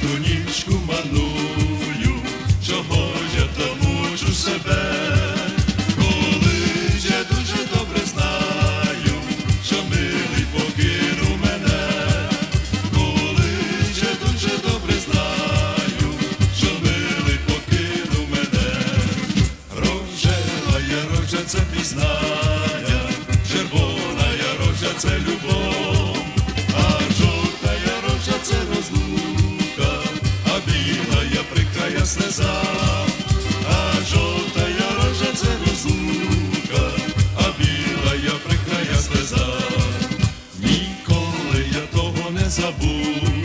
ту нічку маную, чого я та себе, коли я дуже добре знаю, що милий покинув мене, коли я дуже добре знаю, що милий покинув мене, рожева я рожа це пізнаю. Слеза, а жовта рожа це розлука, а біла я прикрая слеза. Ніколи я того не забуду,